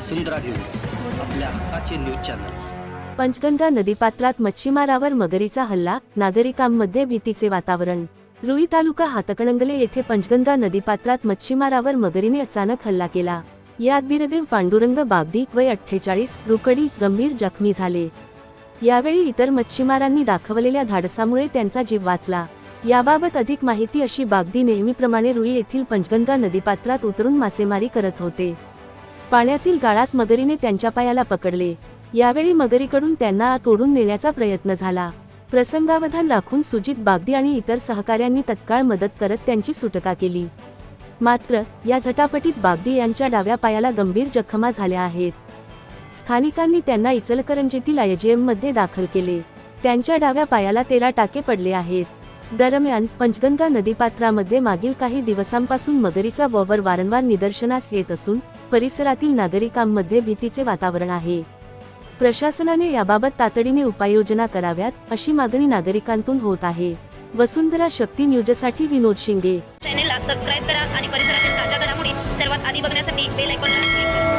वसुंधरा news आपल्या हक्काचे news channel. Panchganga नदीपात्रात मच्छीमारावर मगरीचा हल्ला नागरिकांमध्ये भीतीचे वातावरण. रुई तालुका हातकणंगले येथे पंचगंगा नदीपात्रात मच्छीमारावर मगरीने अचानक हल्ला केला. यात बिरदेव पांडुरंग बागदी वय अठ्ठेचाळीस रुकडी गंभीर जखमी झाले. यावेळी इतर मच्छीमारांनी दाखवलेल्या धाडसामुळे त्यांचा जीव वाचला. याबाबत अधिक माहिती अशी बागदी नेहमीप्रमाणे रुई येथील पंचगंगा नदीपात्रात उतरून मासेमारी करत होते. पाण्यातील गाळात मगरीने त्यांच्या पायाला पकडले. यावेळी मगरीकडून त्यांना आत ओढून नेण्याचा प्रयत्न झाला. प्रसंगावधान राखून सुजित बागडी आणि इतर सहकाऱ्यांनी तत्काळ मदत करत त्यांची सुटका केली. मात्र या झटापटीत बागडी यांच्या डाव्या पायाला गंभीर जखमा झाल्या आहेत. स्थानिकांनी त्यांना इचलकरंजीतील आयजीएममध्ये दाखल केले. त्यांच्या डाव्या पायाला तेरा टाके पडले आहेत. दरम्यान पंचगंगा नदीपात्रामध्ये मागील काही दिवसांपासून मगरीचा वावर वारंवार निदर्शनास येत असून परिसरातील नागरिकांमध्ये भीतीचे वातावरण आहे. प्रशासनाने याबाबत तातडीने उपाययोजना कराव्यात अशी मागणी नागरिकांतून होत आहे. वसुंधरा शक्ती न्यूजसाठी विनोद शिंगे. चॅनेलला सबस्क्राईब करा आणि परिसरातील ताज्या घडामोडी सर्वात आधी बघण्यासाठी बेल आयकॉन